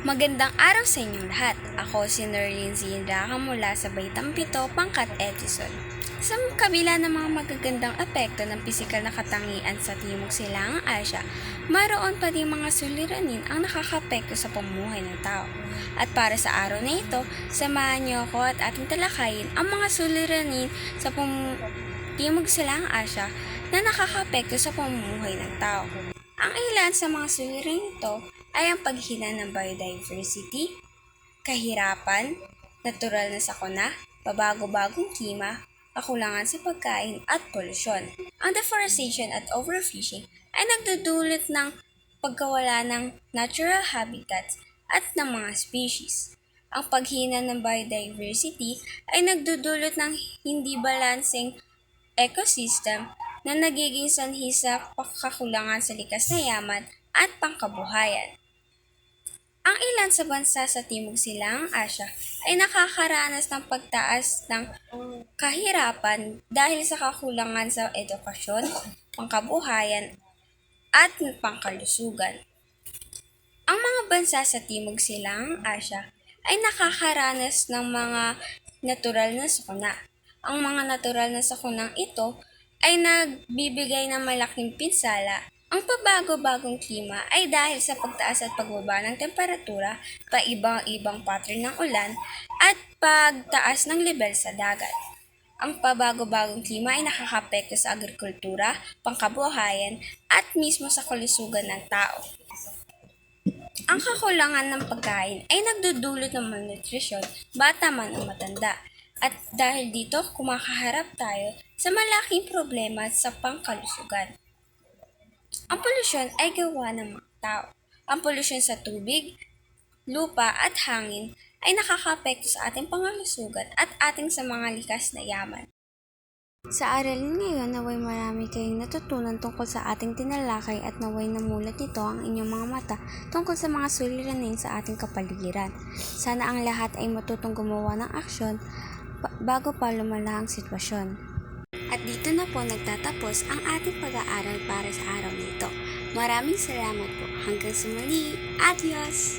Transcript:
Magandang araw sa inyong lahat. Ako si Norlene Zinraga mula sa Baitang Pito, Pangkat Edison. Sa kabila ng mga magagandang epekto ng pisikal na katangian sa Timog Silangang Asya, mayroon pa din mga suliranin ang nakakapekto sa pamumuhay ng tao. At para sa araw na ito, samahan niyo ako at ating talakayin ang mga suliranin sa pam- Timog Silangang Asya na nakakapekto sa pamumuhay ng tao. Ang ilan sa mga suliranin ito ay ang paghina ng biodiversity, kahirapan, natural na sakuna, pabago-bagong klima, kakulangan sa pagkain at polusyon. Ang deforestation at overfishing ay nagdudulot ng pagkawala ng natural habitats at ng mga species. Ang paghina ng biodiversity ay nagdudulot ng hindi balanseng ecosystem na nagiging sanhi sa pagkakulangan sa likas na yaman at pangkabuhayan. Ang ilan sa bansa sa Timog Silangang Asya ay nakakaranas ng pagtaas ng kahirapan dahil sa kakulangan sa edukasyon, pangkabuhayan, at pangkalusugan. Ang mga bansa sa Timog Silangang Asya ay nakakaranas ng mga natural na sakuna. Ang mga natural na sakunang ito ay nagbibigay ng malaking pinsala ang pabago-bagong klima ay dahil sa pagtaas at pagbaba ng temperatura, paibang-ibang pattern ng ulan, at pagtaas ng level sa dagat. Ang pabago-bagong klima ay nakakapekto sa agrikultura, pangkabuhayan, at mismo sa kalusugan ng tao. Ang kakulangan ng pagkain ay nagdudulot ng malnutrisyon, bata man o matanda. At dahil dito, kumakaharap tayo sa malaking problema sa pangkalusugan. Ang polusyon ay gawa ng mga tao. Ang polusyon sa tubig, lupa at hangin ay nakakapekto sa ating pangangasugan at ating sa mga likas na yaman. Sa aralin ngayon, naway marami kayong natutunan tungkol sa ating tinalakay at naway namulat nito ang inyong mga mata tungkol sa mga suliranin sa ating kapaligiran. Sana ang lahat ay matutong gumawa ng aksyon bago pa lumala ang sitwasyon. At dito na po nagtatapos ang ating pag-aaral para sa araw nito. Maraming salamat po. Hanggang sa muli. Adios!